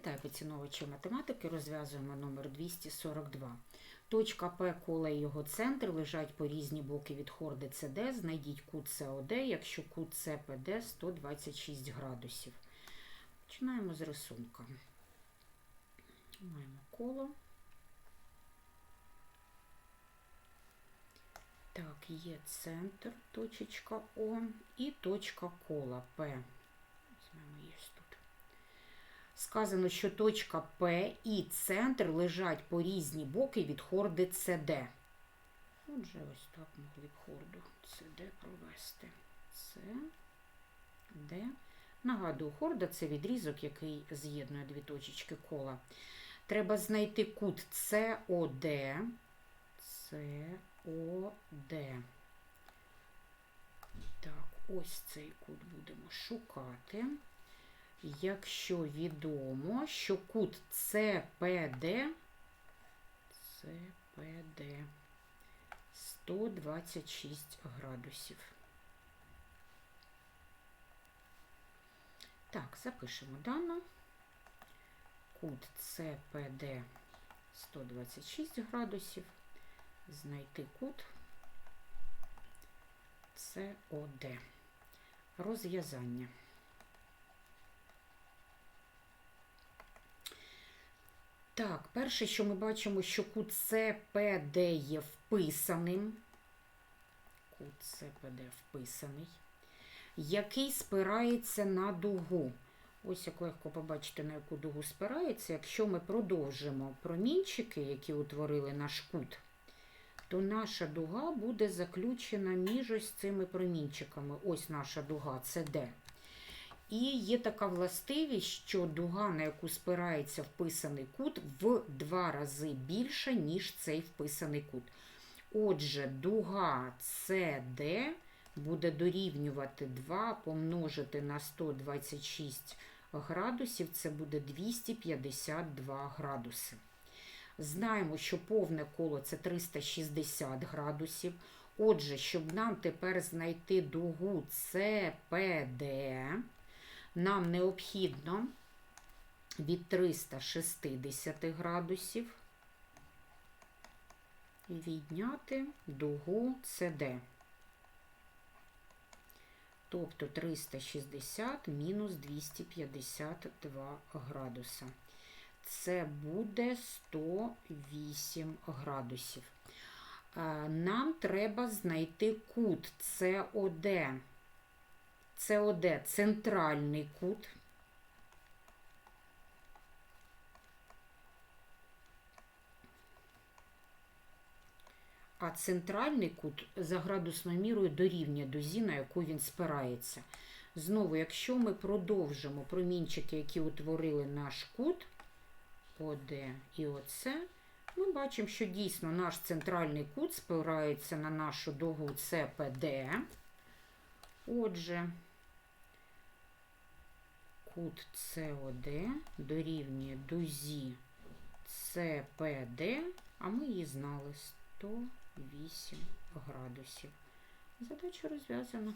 Вітаю поціновувачі математики. Розв'язуємо номер 242. Точка П, кола і його центр лежать по різні боки від хорди ЦД. Знайдіть кут СОД, якщо кут СПД 126 градусів. Починаємо з рисунка. Маємо коло. Так, є центр, точечка О і точка кола П. Візьмемо її. Сказано, що точка П і центр лежать по різні боки від хорди ЦД. Отже, ось так могли б хорду ЦД провести. ЦД. Нагадую, хорда це відрізок, який з'єднує дві точечки кола. Треба знайти кут СОД. СОД. Так, ось цей кут будемо шукати. Якщо відомо, що кут ЦПД, ЦПД 126 градусів. Так, запишемо дано. Кут ЦПД 126 градусів. Знайти кут СОД. Розв'язання. Так, перше, що ми бачимо, що кут СПД є вписаним. Кут СПД вписаний, який спирається на дугу. Ось як легко побачити, на яку дугу спирається. Якщо ми продовжимо промінчики, які утворили наш кут, то наша дуга буде заключена між ось цими промінчиками. Ось наша дуга це Д. І є така властивість, що дуга, на яку спирається вписаний кут, в два рази більша, ніж цей вписаний кут. Отже, дуга CD буде дорівнювати 2 помножити на 126 градусів, це буде 252 градуси. Знаємо, що повне коло це 360 градусів. Отже, щоб нам тепер знайти дугу CPD, нам необхідно від 360 градусів відняти дугу CD. Тобто 360 мінус 252 градуса. Це буде 108 градусів. Нам треба знайти кут СОД. СОД центральний кут. А центральний кут за градусною мірою дорівнює дозі, на яку він спирається. Знову, якщо ми продовжимо промінчики, які утворили наш кут, ОД і ОЦ, ми бачимо, що дійсно наш центральний кут спирається на нашу дугу СПД. Отже, кут СОД дорівнює дузі СПД, а ми її знали 108 градусів. Задача розв'язана.